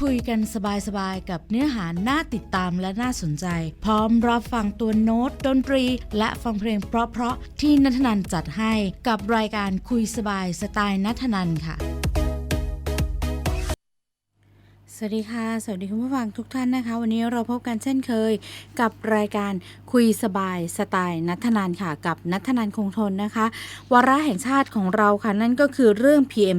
คุยกันสบายๆ กับเนื้อหาน่าติดตามและน่าสนใจ พร้อมรับฟังตัวโน้ตดนตรี และฟังเพลงเพราะๆที่นัทนันจัดให้กับรายการคุยสบายสไตล์นัทนันค่ะ สวัสดีค่ะ สวัสดีคุณผู้ฟังทุกท่านนะคะ วันนี้เราพบกันเช่นเคยกับรายการคุยสบายสไตล์นัทนันค่ะกับนัทนันคงทนนะคะ วาระแห่งชาติของเราค่ะนั่นก็คือเรื่อง PM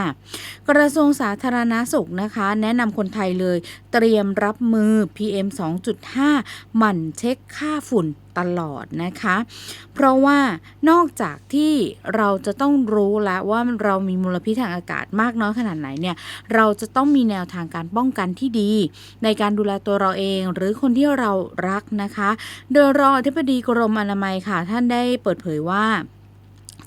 2.5 กระทรวงสาธารณาสุขนะคะ แนะนำคนไทยเลย เตรียมรับมือ PM 2.5 หมั่นเช็คค่าฝุ่น ตลอดนะคะ เพราะว่านอกจากที่เราจะต้องรู้แล้วว่าเรามีมลพิษทางอากาศมากน้อยขนาดไหนเนี่ย เราจะต้องมีแนวทางการป้องกันที่ดี ในการดูแลตัวเราเอง หรือคนที่เรารักนะคะ โดยรองอธิบดีกรมอนามัยค่ะ ท่านได้เปิดเผยว่า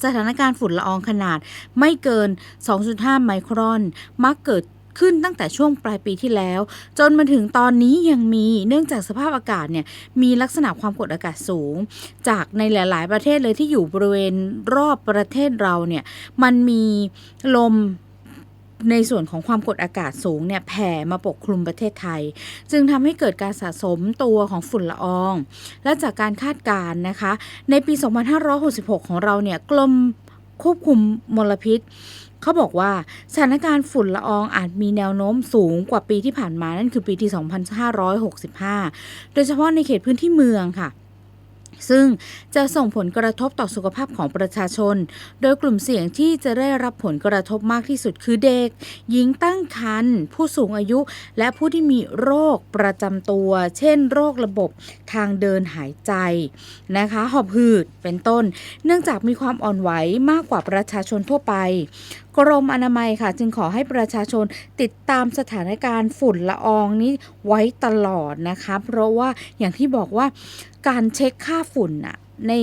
สถานการณ์ฝุ่นละอองขนาดไม่เกิน 2.5 ไมครอน มักเกิด ขึ้นตั้งแต่ช่วงปลายปีที่แล้ว จนมาถึงตอนนี้ยังมีเนื่องจากสภาพอากาศเนี่ยมีลักษณะความกดอากาศสูง จากในหลาย ๆ ประเทศเลยที่อยู่บริเวณรอบประเทศเราเนี่ยมันมีลมในส่วนของความกดอากาศสูงเนี่ยแผ่มาปกคลุมประเทศไทย จึงทำให้เกิดการสะสมตัวของฝุ่นละออง และจากการคาดการณ์นะคะ ในปี 2566 ของเราเนี่ยกรมควบคุมมลพิษ เขาบอกว่าสถานการณ์ฝุ่นละอองอาจมีแนวโน้มสูงกว่าปีที่ผ่านมานั่นคือปีที่ 2565 โดยเฉพาะในเขตพื้นที่เมืองค่ะ ซึ่งจะส่งผลกระทบต่อสุขภาพของประชาชน โดยกลุ่มเสี่ยงที่จะได้รับผลกระทบมากที่สุดคือเด็ก หญิงตั้งครรภ์ผู้สูงอายุ และผู้ที่มีโรคประจำตัว เช่น โรคระบบทางเดินหายใจนะคะหอบหืดเป็นต้น เนื่องจากมีความอ่อนไหวมากกว่าประชาชนทั่วไป กรมอนามัยค่ะ จึงขอให้ประชาชนติดตามสถานการณ์ฝุ่นละอองนี้ไว้ตลอดนะคะเพราะว่าอย่างที่บอกว่าการเช็คค่าฝุ่นอะใน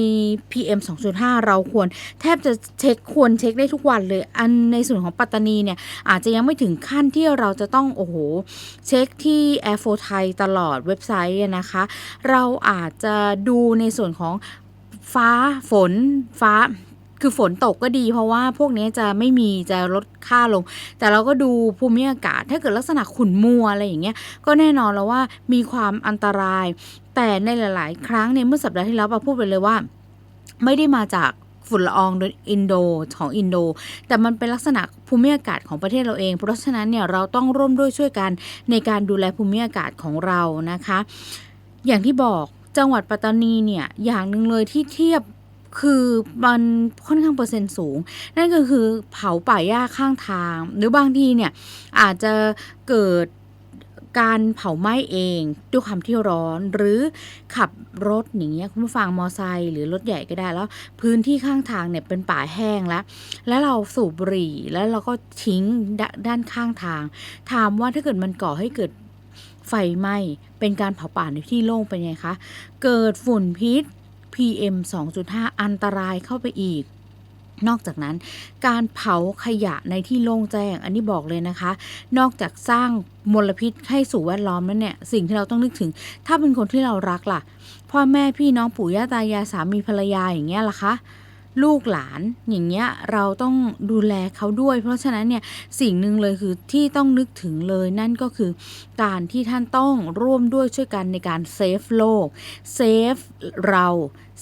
PM 2.5 เราควรแทบจะเช็คควรเช็คได้ทุกวันเลย อันในส่วนของปัตตานีเนี่ย อาจจะยังไม่ถึงขั้นที่เราจะต้อง โอ้โห เช็คที่ Air f o ไทยตลอดเว็บไซต์นะคะ เราอาจจะดูในส่วนของฟ้าฝนฟ้า คือฝนตกก็ดี เพราะว่าพวกนี้จะไม่มีจะลดค่าลง แต่เราก็ดูภูมิอากาศ ถ้าเกิดลักษณะขุ่นมัวอะไรอย่างเงี้ยก็แน่นอนแล้วว่ามีความอันตราย แต่ในหลาย ๆ ครั้งเนี่ยเมื่อสัปดาห์ที่แล้วปาพูดไปเลยว่า ไม่ได้มาจากฝุ่นละอองโดยอินโดของอินโด แต่มันเป็นลักษณะภูมิอากาศของประเทศเราเอง เพราะฉะนั้นเนี่ยเราต้องร่วมด้วยช่วยกันในการดูแลภูมิอากาศของเรานะคะ อย่างที่บอกจังหวัดปัตตานีเนี่ยอย่างหนึ่งเลยที่เทียบ คือมันค่อนข้างเปอร์เซ็นต์สูง นั่นก็คือเผาป่าหญ้าข้างทาง หรือบางทีเนี่ยอาจจะเกิดการเผาไหม้เองด้วยความที่ร้อนหรือขับรถอย่างเงี้ยคุณผู้ฟังมอไซค์หรือรถใหญ่ก็ได้แล้ว พื้นที่ข้างทางเนี่ยเป็นป่าแห้งแล้ว แล้วเราสูบบุหรี่แล้วเราก็ทิ้งดด้านข้างทาง ถามว่าถ้าเกิดมันก่อให้เกิดไฟไหม้เป็นการเผาป่าในที่โล่งเป็นไงคะ เกิดฝุ่นพิษ PM 2.5 อันตรายเข้าไปอีกนอกจากนั้นการเผาขยะในที่โล่งแจ้ง อันนี้บอกเลยนะคะ นอกจากสร้างมลพิษให้สู่แวดล้อมแล้วเนี่ย สิ่งที่เราต้องนึกถึง ถ้าเป็นคนที่เรารักล่ะ พ่อแม่พี่น้องปู่ย่าตายายสามีภรรยาอย่างเงี้ยล่ะคะ ลูกหลานอย่างเงี้ยเราต้องดูแลเขาด้วย เพราะฉะนั้นเนี่ยสิ่งหนึ่งเลยคือที่ต้องนึกถึงเลยนั่นก็คือการที่ท่านต้องร่วมด้วยช่วยกันในการเซฟโลกเซฟเรา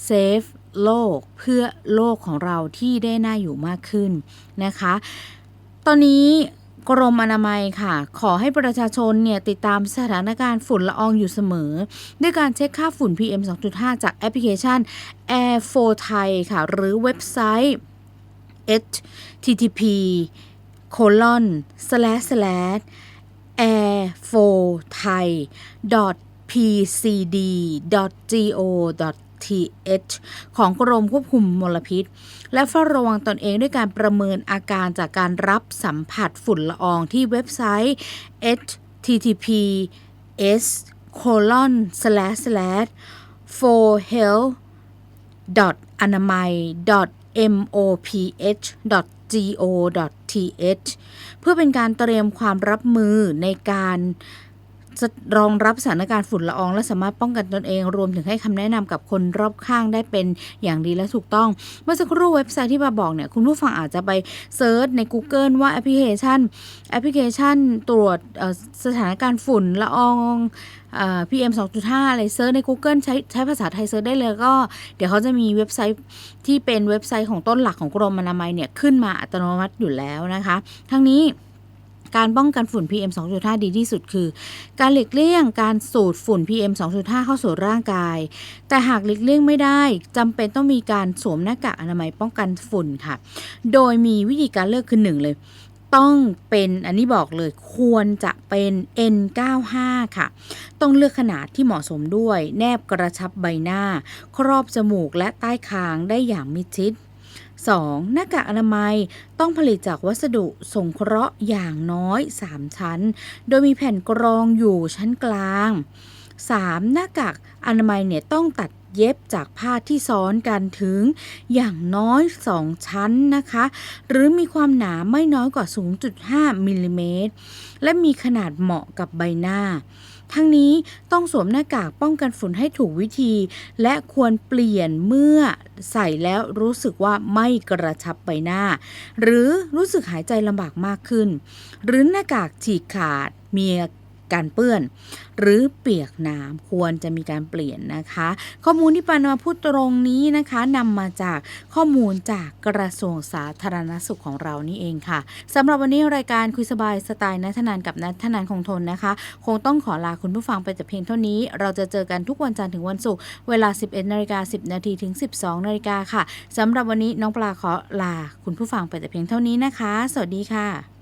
เซฟโลกเพื่อโลกของเราที่ได้น่าอยู่มากขึ้นนะคะ ตอนนี้ กรมอนามัยค่ะ ขอให้ประชาชนเนี่ยติดตามสถานการณ์ฝุ่นละอองอยู่เสมอ ด้วยการเช็คค่าฝุ่น PM 2.5 จากแอปพลิเคชัน Air 4 Thai ค่ะ หรือเว็บไซต์ http colon slash slash air 4 thai pcd go th ของกรมควบคุมมลพิษ และเฝ้าระวังตนเองด้วยการประเมินอาการจากการรับสัมผัสฝุ่นละอองที่เว็บไซต์ https colon slash slash for health anamai moph go th เพื่อเป็นการเตรียมความรับมือในการ รองรับสถานการณ์ฝุ่นละออง และสามารถป้องกันตนเอง รวมถึงให้คำแนะนำกับคนรอบข้างได้เป็นอย่างดีและถูกต้อง เมื่อสักครู่เว็บไซต์ที่มาบอกเนี่ยคุณผู้ฟังอาจจะไปเซิร์ชใน Google ว่าแอปพลิเคชัน แอปพลิเคชันตรวจสถานการณ์ฝุ่นละอองพีเอ่อ PM 2.5อะไรเซิร์ชใน Google ใช้ใช้ภาษาไทยเซิร์ชได้เลยก็ เดี๋ยวเขาจะมีเว็บไซต์ที่เป็นเว็บไซต์ของต้นหลักของกรมอนามัยเนี่ยขึ้นมาอัตโนมัติอยู่แล้วนะคะ ทั้งนี้ การป้องกันฝุ่น PM 2.5 ดีที่สุดคือ การหลีกเลี่ยงการสูดฝุ่น PM 2.5 เข้าสู่ร่างกาย แต่หากหลีกเลี่ยงไม่ได้จำเป็นต้องมีการสวมหน้ากากอนามัยป้องกันฝุ่นค่ะ โดยมีวิธีการเลือกคือหนึ่งเลยต้องเป็นอันนี้บอกเลยควรจะเป็น N95 ค่ะ ต้องเลือกขนาดที่เหมาะสมด้วย แนบกระชับใบหน้า ครอบจมูกและใต้คางได้อย่างมิดชิด 2. หน้ากากอนามัยต้องผลิตจากวัสดุสงเคราะห์อย่างน้อย 3 ชั้น โดยมีแผ่นกรองอยู่ชั้นกลาง 3. หน้ากากอนามัยเนี่ยต้องตัดเย็บจากผ้าที่ซ้อนกันถึงอย่างน้อย 2 ชั้นนะคะ หรือมีความหนาไม่น้อยกว่า 0.5มิลลิเมตร และมีขนาดเหมาะกับใบหน้า ทั้งนี้ต้องสวมหน้ากากป้องกันฝุ่นให้ถูกวิธี และควรเปลี่ยนเมื่อใส่แล้วรู้สึกว่าไม่กระชับใบหน้า หรือรู้สึกหายใจลำบากมากขึ้น หรือหน้ากากฉีกขาดมี การเปื้อน หรือเปียกน้ำควรจะมีการเปลี่ยนนะคะ ข้อมูลที่ปานมาพูดตรงนี้นะคะนำมาจากข้อมูลจากกระทรวงสาธารณสุขของเรานี่เองค่ะสำหรับวันนี้รายการคุยสบายสไตล์นัทนานกับนัทนานคงทนนะคะ คงต้องขอลาคุณผู้ฟังไปแต่เพียงเท่านี้ เราจะเจอกันทุกวันจันทร์ถึงวันศุกร์เวลา 11นาฬิกา10นาทีถึง 12นาฬิกาค่ะสำหรับวันนี้น้องปลาขอลาคุณผู้ฟังไปแต่เพียงเท่านี้นะคะ สวัสดีค่ะ